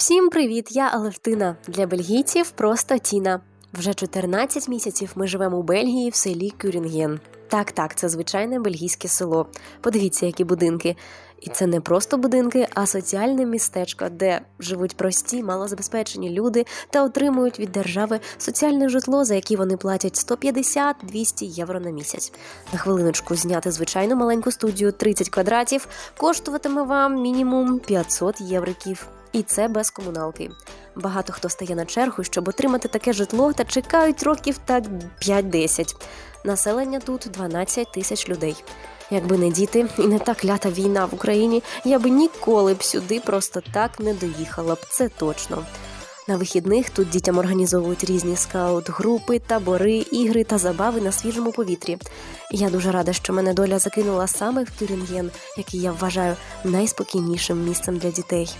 Всім привіт! Я Алевтина. Для бельгійців просто Тіна. Вже 14 місяців ми живемо у Бельгії в селі Кюрінген. Так, так, це звичайне бельгійське село. Подивіться, які будинки. І це не просто будинки, а соціальне містечко, де живуть прості, малозабезпечені люди та отримують від держави соціальне житло, за яке вони платять 150-200 євро на місяць. На хвилиночку зняти звичайну маленьку студію 30 квадратів коштуватиме вам мінімум 500 євриків. І це без комуналки. Багато хто стає на чергу, щоб отримати таке житло, та чекають років так 5-10. Населення тут 12 тисяч людей. Якби не діти і не та клята війна в Україні, я би ніколи б сюди просто так не доїхала б. Це точно. На вихідних тут дітям організовують різні скаут-групи, табори, ігри та забави на свіжому повітрі. Я дуже рада, що мене доля закинула саме в Тюрінген, який я вважаю найспокійнішим місцем для дітей.